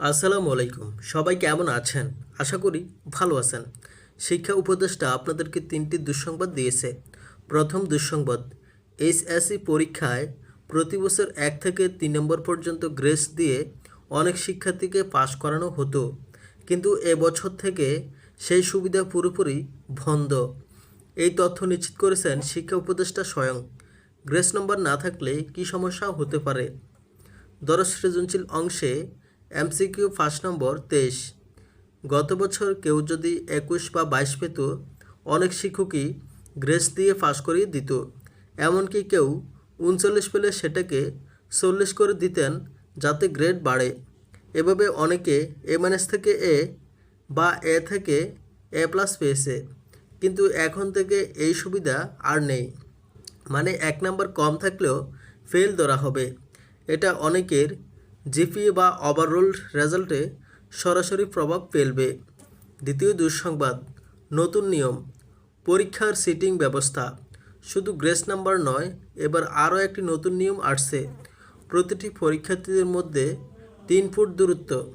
আসসালামু আলাইকুম। সবাই কেমন আছেন? আশা করি ভালো আছেন। শিক্ষা উপদেষ্টা আপনাদেরকে তিনটি দুঃসংবাদ দিয়েছে। প্রথম দুঃসংবাদ এইচএসসি পরীক্ষায় প্রতি বছর এক থেকে তিন নম্বর পর্যন্ত গ্রেস দিয়ে অনেক শিক্ষার্থীকে পাশ করানো হতো। কিন্তু এবছর থেকে সেই সুবিধা পুরোপুরি বন্ধ। এই তথ্য নিশ্চিত করেছেন শিক্ষা উপদেষ্টা স্বয়ং। গ্রেস নম্বর না থাকলে কী সমস্যা হতে পারে? দশ সৃজনশীল অংশে এমসিকিউ ফার্স্ট নম্বর তেইশ। গত বছর কেউ যদি একুশ বা বাইশ পেত, অনেক শিক্ষকই গ্রেস দিয়ে পাস করিয়ে দিত। এমনকি কেউ উনচল্লিশ পেলে সেটাকে চল্লিশ করে দিতেন যাতে গ্রেড বাড়ে। এভাবে অনেকে এ থেকে এ বা এ থেকে এ প্লাস পেয়েছে। কিন্তু এখন থেকে এই সুবিধা আর নেই। মানে এক নাম্বার কম থাকলেও ফেল ধরা হবে। এটা অনেকের জিপিএ বা ওভারঅল রেজাল্টে সরাসরি প্রভাব ফেলবে। দ্বিতীয় দুঃসংবাদ, নতুন নিয়ম, পরীক্ষার সিটিং ব্যবস্থা। শুধু গ্রেস নাম্বার নয়, এবার আরও একটি নতুন নিয়ম আসছে। প্রতিটি পরীক্ষার্থীদের মধ্যে তিন ফুট দূরত্ব।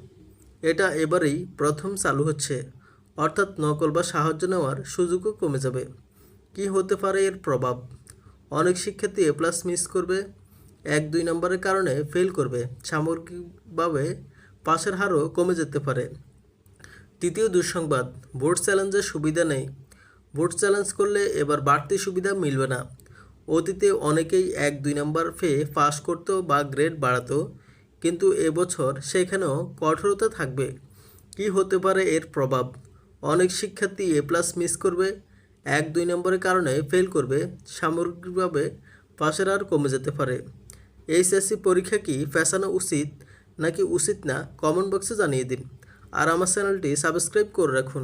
এটা এবারেই প্রথম চালু হচ্ছে। অর্থাৎ নকল বা সাহায্য নেওয়ার সুযোগও কমে যাবে। কি হতে পারে এর প্রভাব? অনেক শিক্ষার্থী এ প্লাস মিস করবে। এক দুই নম্বরের কারণে ফেল করবে। সামগ্রিকভাবে পাশের হারও কমে যেতে পারে। তৃতীয় দুঃসংবাদ বোর্ড চ্যালেঞ্জের সুবিধা নেই। বোর্ড চ্যালেঞ্জ করলে এবার বাড়তি সুবিধা মিলবে না। অতীতে অনেকেই এক দুই নম্বর পেয়ে পাস করতো বা গ্রেড বাড়াতো, কিন্তু এবছর সেখানেও কঠোরতা থাকবে। কি হতে পারে এর প্রভাব? অনেক শিক্ষার্থী এ প্লাস মিস করবে, এক দুই নম্বরের কারণে ফেল করবে। সামগ্রিকভাবে পাশের আর কমে যেতে পারে। এইচএসসি পরীক্ষা কি ফ্যাশানো উচিত নাকি উচিত না? কমেন্ট বক্সে জানিয়ে দিন। আর আমার চ্যানেলটি সাবস্ক্রাইব করে রাখুন।